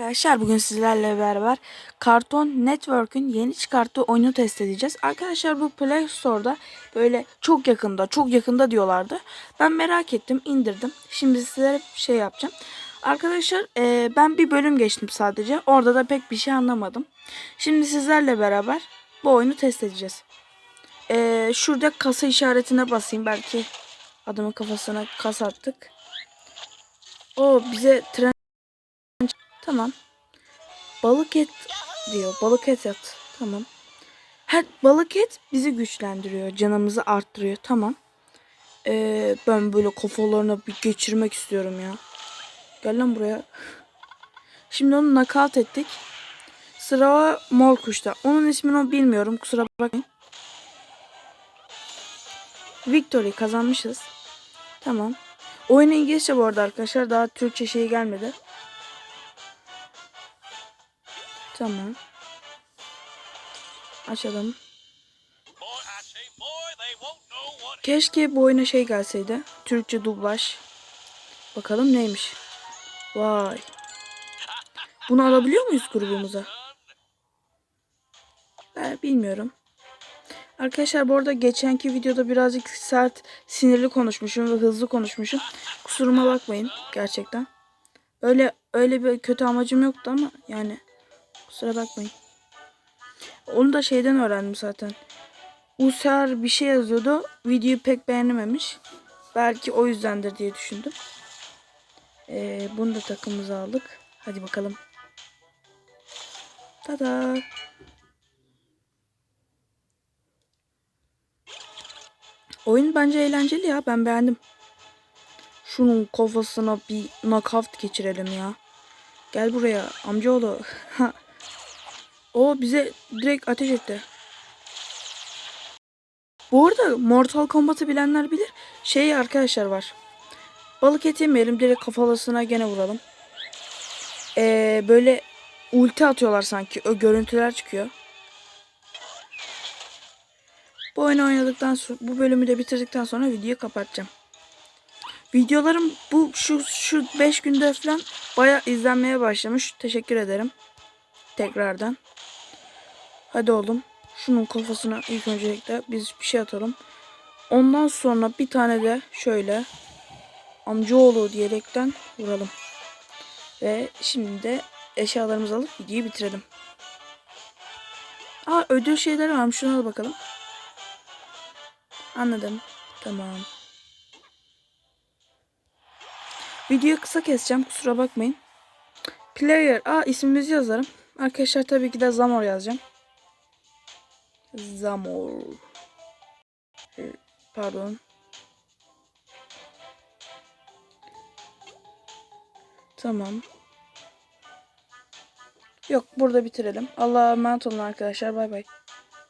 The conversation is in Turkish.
Arkadaşlar bugün sizlerle beraber Cartoon Network'ün yeni çıkarttığı oyunu test edeceğiz. Arkadaşlar bu Play Store'da böyle çok yakında çok yakında diyorlardı. Ben merak ettim indirdim. Şimdi sizlere şey yapacağım. Arkadaşlar e, ben bir bölüm geçtim sadece. Orada da pek bir şey anlamadım. Şimdi sizlerle beraber bu oyunu test edeceğiz. E, şurada kasa işaretine basayım. Belki adamın kafasına kas attık. O bize tren Tamam. Balık et diyor. Balık et at. Tamam. Her balık et bizi güçlendiriyor. Canımızı arttırıyor. Tamam. Ee, ben böyle kafalarına bir geçirmek istiyorum ya. Gel lan buraya. Şimdi onu nakalt ettik. Sıra mor kuşta. Onun ismini bilmiyorum. Kusura bakmayın. Victory kazanmışız. Tamam. Oyun İngilizce bu arada arkadaşlar. Daha Türkçe şey gelmedi. Tamam. Açalım. Keşke bu oyuna şey gelseydi. Türkçe dublaj. Bakalım neymiş. Vay. Bunu alabiliyor muyuz grubumuza? Ben bilmiyorum. Arkadaşlar bu arada geçenki videoda birazcık sert, sinirli konuşmuşum ve hızlı konuşmuşum. Kusuruma bakmayın gerçekten. Öyle öyle bir kötü amacım yoktu ama yani Kusura bakmayın. Onu da şeyden öğrendim zaten. User bir şey yazıyordu. Videoyu pek beğenememiş. Belki o yüzdendir diye düşündüm. Ee, bunu da takımımıza aldık. Hadi bakalım. Tada. Oyun bence eğlenceli ya. Ben beğendim. Şunun kafasına bir knockout geçirelim ya. Gel buraya amcaoğlu. O bize direkt ateş etti. Bu arada Mortal Kombat'ı bilenler bilir. Şey arkadaşlar var. Balık eti yemeyelim. Direkt kafalasına gene vuralım. Ee, böyle ulti atıyorlar sanki. O görüntüler çıkıyor. Bu oyunu oynadıktan sonra bu bölümü de bitirdikten sonra videoyu kapatacağım. Videolarım bu şu şu 5 günde falan baya izlenmeye başlamış. Teşekkür ederim. Tekrardan. Hadi oğlum. Şunun kafasına ilk öncelikle biz bir şey atalım. Ondan sonra bir tane de şöyle amcaoğlu diyerekten vuralım. Ve şimdi de eşyalarımızı alıp videoyu bitirelim. Aa ödül şeyler varmış. Şuna da bakalım. Anladım. Tamam. Videoyu kısa keseceğim. Kusura bakmayın. Player. Aa ismimizi yazarım. Arkadaşlar tabii ki de Zamor yazacağım. Zamor. Ee, Pardon. Tamam. Yok burada bitirelim. Allah'a emanet olun arkadaşlar. Bay bay.